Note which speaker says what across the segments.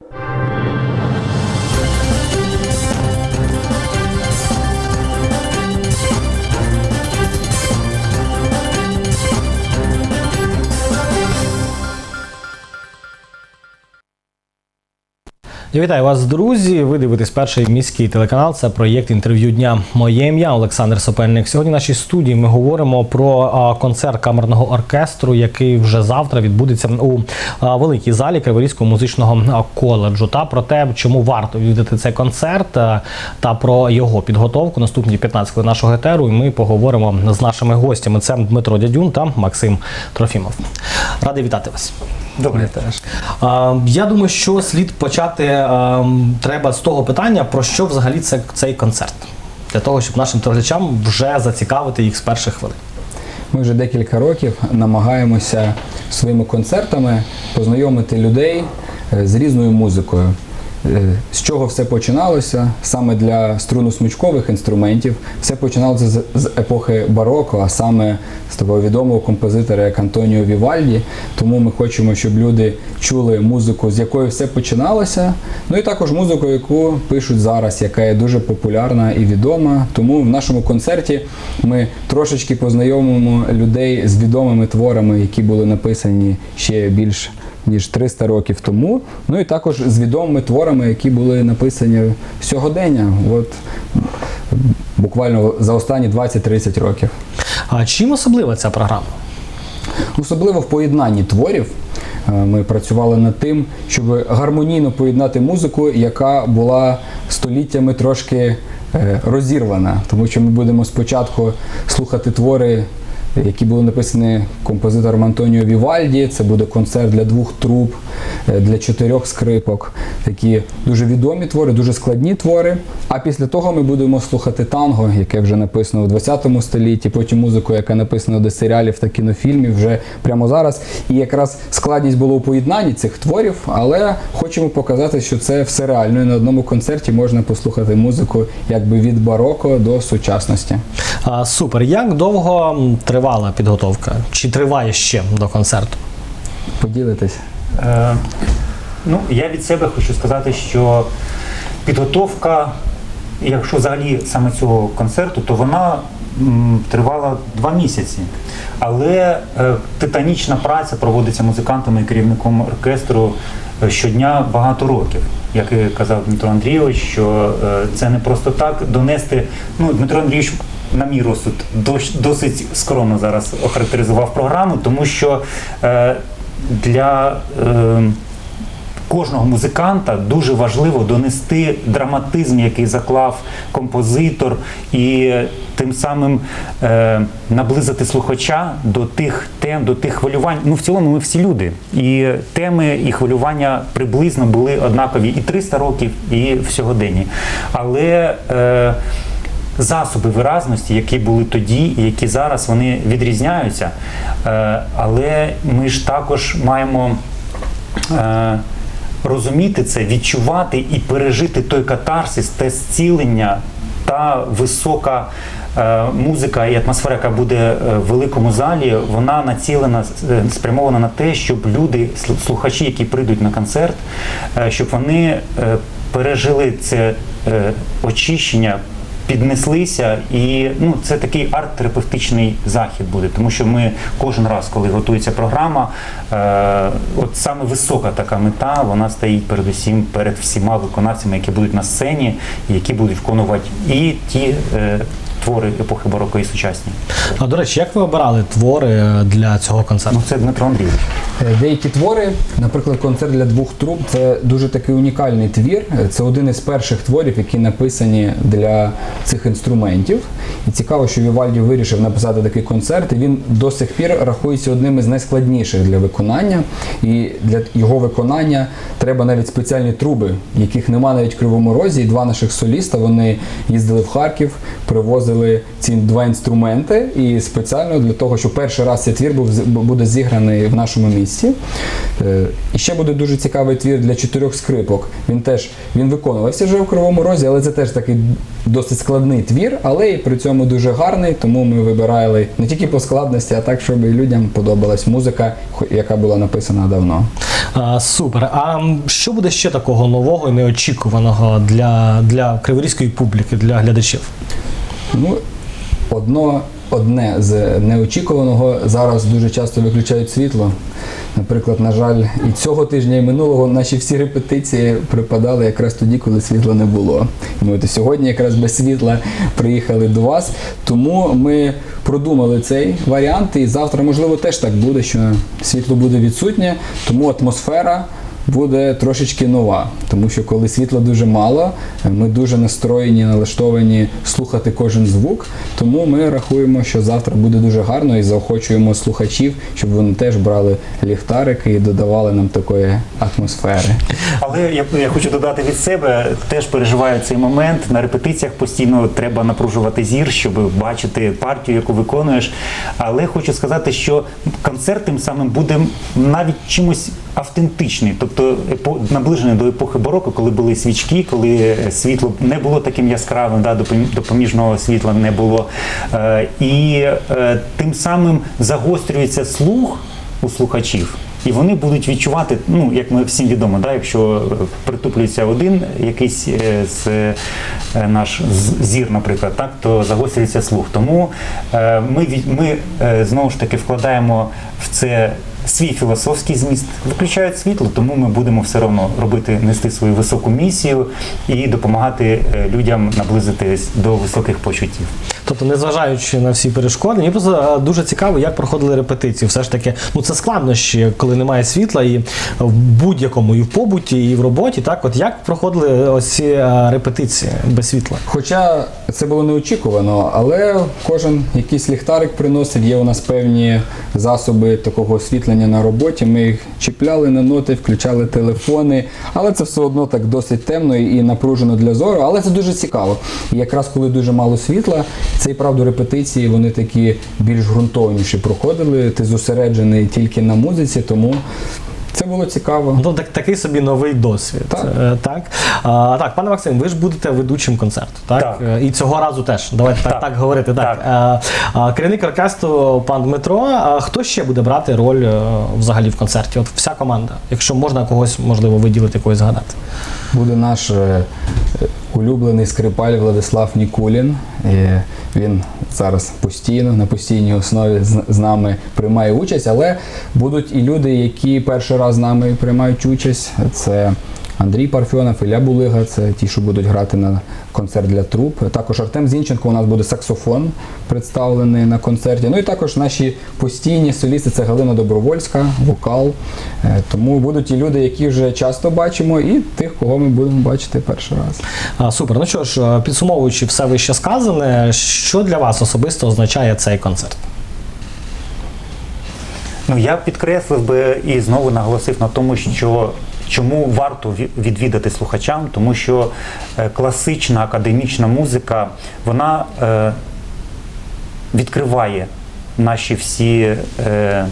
Speaker 1: you Я вітаю вас, друзі. Ви дивитесь перший міський телеканал. Це проєкт інтерв'ю дня. Моє ім'я Олександр Сопельник. Сьогодні в нашій студії ми говоримо про концерт камерного оркестру, який вже завтра відбудеться у великій залі Криворізького музичного коледжу. Та про те, чому варто відвідати цей концерт та про його підготовку. Наступні 15 хвилин нашого етеру. І ми поговоримо з нашими гостями. Це Дмитро Дядюн та Максим Трофімов. Радий вітати вас.
Speaker 2: Добре.
Speaker 1: теж. А, я думаю, що слід почати а, треба з того питання, про що взагалі це цей концерт. Для того, щоб нашим телеглядачам вже зацікавити їх з перших хвилин.
Speaker 2: Ми вже декілька років намагаємося своїми концертами познайомити людей е, з різною музикою. Е, З чого все починалося? Саме для струнно-смичкових інструментів. Все починалося з, з епохи бароко, а саме з того відомого композитора як Антоніо Вівальді. Тому ми хочемо, щоб люди чули музику, з якої все починалося. Ну і також музику, яку пишуть зараз, яка є дуже популярна і відома. Тому в нашому концерті ми трошечки познайомимо людей з відомими творами, які були написані ще більш ніж 300 років тому. Ну і також з відомими творами, які були написані сьогодення, от буквально за останні 20-30 років.
Speaker 1: А чим особлива ця програма?
Speaker 2: Особливо в поєднанні творів. е, Ми працювали над тим, щоб гармонійно поєднати музику, яка була століттями трошки е, розірвана, тому що ми будемо спочатку слухати твори, які були написані композитором Антоніо Вівальді. Це буде концерт для двох труб, е, для чотирьох скрипок. Такі дуже відомі твори, дуже складні твори. А після того ми будемо слухати танго, яке вже написано у 20 столітті, потім музику, яка написана до серіалів та кінофільмів вже прямо зараз. І якраз складність була у поєднанні цих творів, але хочемо показати, що це все реально. І на одному концерті можна послухати музику якби від бароко до сучасності.
Speaker 1: А, супер. Як довго тривала підготовка? Чи триває ще до концерту?
Speaker 2: Поділитись.
Speaker 3: Е, ну, я від себе хочу сказати, що підготовка, якщо взагалі саме цього концерту, то вона м, тривала два місяці. Але е, титанічна праця проводиться музикантами і керівником оркестру е, щодня багато років. Як і казав Дмитро Андрійович, що е, це не просто так донести. Ну, Дмитро Андрійович, на мій розсуд, досить скромно зараз охарактеризував програму, тому що е, для е, кожного музиканта дуже важливо донести драматизм, який заклав композитор, і тим самим е, наблизити слухача до тих тем, до тих хвилювань. Ну, в цілому, ми всі люди. І теми і хвилювання приблизно були однакові і 300 років, і в сьогоденні. Але е, засоби виразності, які були тоді і які зараз, вони відрізняються. Е, але ми ж також маємо. Е, розуміти це, відчувати і пережити той катарсис, те зцілення, та висока е, музика і атмосфера, яка буде в великому залі, вона націлена, спрямована на те, щоб люди, слухачі, які прийдуть на концерт, щоб вони пережили це очищення. Піднеслися, і ну це такий арт-терапевтичний захід буде, тому що ми кожен раз, коли готується програма, е, от саме висока така мета, вона стоїть передусім перед всіма виконавцями, які будуть на сцені, які будуть виконувати і ті е, твори епохи бароко і сучасні.
Speaker 1: А до речі, як ви обирали твори е, для цього концерту?
Speaker 3: Ну це Дмитро Андрійович.
Speaker 2: Е, Деякі твори, наприклад, концерт для двох труб, це дуже такий унікальний твір. Це один із перших творів, які написані для цих інструментів. І цікаво, що Вівальді вирішив написати такий концерт, і він до сих пір рахується одним із найскладніших для виконання. І для його виконання треба навіть спеціальні труби, яких нема навіть в Кривому Розі. І два наших соліста вони їздили в Харків, привозили привозили ці два інструменти, і спеціально для того, щоб перший раз цей твір був буде зіграний в нашому місті. Е, І ще буде дуже цікавий твір для чотирьох скрипок. Він теж він виконувався вже в Кривому Розі, але це теж такий досить складний твір, але і при цьому дуже гарний. Тому ми вибирали не тільки по складності, а так, щоб і людям подобалась музика, яка була написана давно.
Speaker 1: А, супер. А що буде ще такого нового і неочікуваного для, для криворізької публіки, для глядачів?
Speaker 2: Ну, одно, одне з неочікуваного зараз дуже часто виключають світло. Наприклад, на жаль, і цього тижня, і минулого наші всі репетиції припадали якраз тоді, коли світла не було. Ми от сьогодні якраз без світла приїхали до вас. Тому ми продумали цей варіант, і завтра, можливо, теж так буде, що світло буде відсутнє, тому атмосфера буде трошечки нова, тому що коли світла дуже мало, ми дуже настроєні, налаштовані слухати кожен звук. Тому ми рахуємо, що завтра буде дуже гарно і заохочуємо слухачів, щоб вони теж брали ліхтарики і додавали нам такої атмосфери.
Speaker 3: Але я, я хочу додати від себе, теж переживаю цей момент. На репетиціях постійно треба напружувати зір, щоб бачити партію, яку виконуєш. Але хочу сказати, що концерт тим самим буде навіть чимось автентичний, тобто наближений до епохи бароко, коли були свічки, коли світло не було таким яскравим, да, допоміжного світла не було. Е, і е, тим самим загострюється слух у слухачів. І вони будуть відчувати, ну як ми всім відомо, да, якщо е, притуплюється один якийсь е, з е, наш зір, наприклад, так, то загострюється слух. Тому е, ми, ми е, знову ж таки вкладаємо в це свій філософський зміст, виключають світло, тому ми будемо все одно робити, нести свою високу місію і допомагати е, людям наблизитись до високих почуттів.
Speaker 1: Тобто, незважаючи на всі перешкоди, мені просто е, дуже цікаво, як проходили репетиції. Все ж таки, ну це складнощі, коли немає світла, і в будь-якому, і в побуті, і в роботі. Так, от як проходили ось ці е, репетиції без світла?
Speaker 2: Хоча це було неочікувано, але кожен якийсь ліхтарик приносив. Є у нас певні засоби такого освітлення на роботі. Ми їх чіпляли на ноти, включали телефони, але це все одно так досить темно і напружено для зору. Але це дуже цікаво. І якраз коли дуже мало світла, це і правда репетиції вони такі більш ґрунтовніші проходили. Ти зосереджений тільки на музиці, тому це було цікаво.
Speaker 1: Ну, так, такий собі новий досвід.
Speaker 2: Так.
Speaker 1: Е, так. А, так, пане Максим, ви ж будете ведучим концерту, так?
Speaker 3: Так.
Speaker 1: Е, І цього разу теж. Давайте так,
Speaker 3: Так.
Speaker 1: так говорити. Так.
Speaker 3: Так.
Speaker 1: Е, а, керівник оркестру пан Дмитро. А хто ще буде брати роль взагалі в концерті? От вся команда. Якщо можна когось, можливо, виділити, когось згадати.
Speaker 2: буде наш улюблений скрипаль Владислав Нікулін. Він зараз постійно, на постійній основі з нами приймає участь, але будуть і люди, які перший раз з нами приймають участь. Це Андрій Парфьонов, Ілля Булига, це ті, що будуть грати на концерт для труп. Також Артем Зінченко, у нас буде саксофон представлений на концерті. Ну і також наші постійні солісти це Галина Добровольська, вокал. Е, Тому будуть і люди, які вже часто бачимо, і тих, кого ми будемо бачити перший раз.
Speaker 1: А, супер. Ну що ж, е, підсумовуючи все вище сказане, що для вас особисто означає цей концерт?
Speaker 3: Ну я підкреслив би і знову наголосив на тому, що чому варто відвідати слухачам, тому що е, класична академічна музика вона е, відкриває наші всі. Е,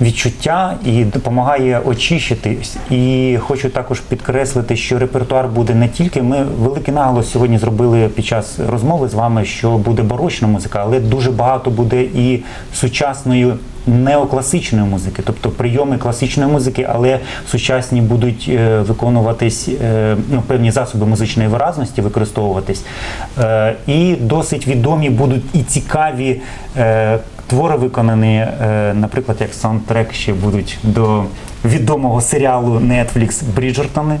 Speaker 3: Відчуття і допомагає очищитись. І хочу також підкреслити, що репертуар буде не тільки. Ми великий наголос сьогодні зробили під час розмови з вами, що буде барочна музика, але дуже багато буде і сучасної неокласичної музики, тобто прийоми класичної музики, але сучасні будуть е, виконуватись е, ну, певні засоби музичної виразності, використовуватись. Е, і досить відомі будуть і цікаві е, твори виконані, е, наприклад, як саундтрек ще будуть до відомого серіалу Netflix Бріджертони.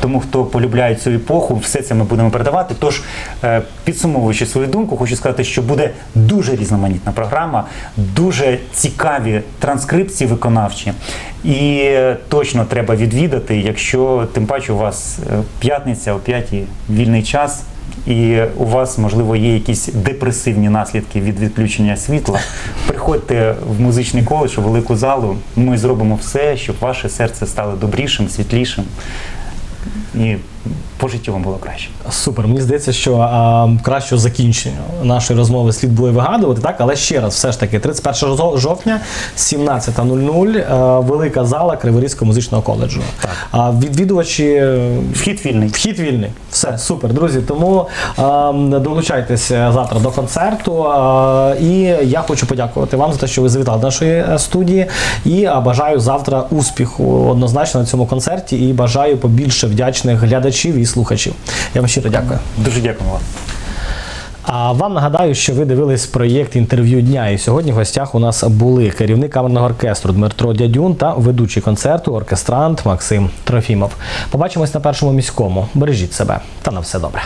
Speaker 3: Тому хто полюбляє цю епоху, все це ми будемо передавати. Тож, е, підсумовуючи свою думку, хочу сказати, що буде дуже різноманітна програма, дуже цікаві транскрипції виконавчі. І е, точно треба відвідати, якщо тим паче у вас п'ятниця о п'ятій вільний час. І у вас, можливо, є якісь депресивні наслідки від відключення світла. Приходьте в музичний коледж, у велику залу. Ми зробимо все, щоб ваше серце стало добрішим, світлішим. І по життю вам було краще.
Speaker 1: Супер. Мені здається, що а, кращого закінчення нашої розмови слід було вигадувати, так? Але ще раз, все ж таки, 31 жо- жовтня, 17.00, е, велика зала Криворізького музичного коледжу.
Speaker 3: Так.
Speaker 1: А відвідувачі
Speaker 3: Вхід вільний.
Speaker 1: Вхід вільний. Все, супер, друзі. Тому е, долучайтеся завтра до концерту. Е, і я хочу подякувати вам за те, що ви завітали до нашої е, студії. І е, бажаю завтра успіху однозначно на цьому концерті. І бажаю побільше вдячних глядачів і слухачів. Я вам щиро дякую.
Speaker 3: Дуже дякуємо вам.
Speaker 1: А вам нагадаю, що ви дивились проєкт інтерв'ю дня. І сьогодні в гостях у нас були керівник камерного оркестру Дмитро Дядюн та ведучий концерту оркестрант Максим Трофімов. Побачимось на першому міському. Бережіть себе та на все добре.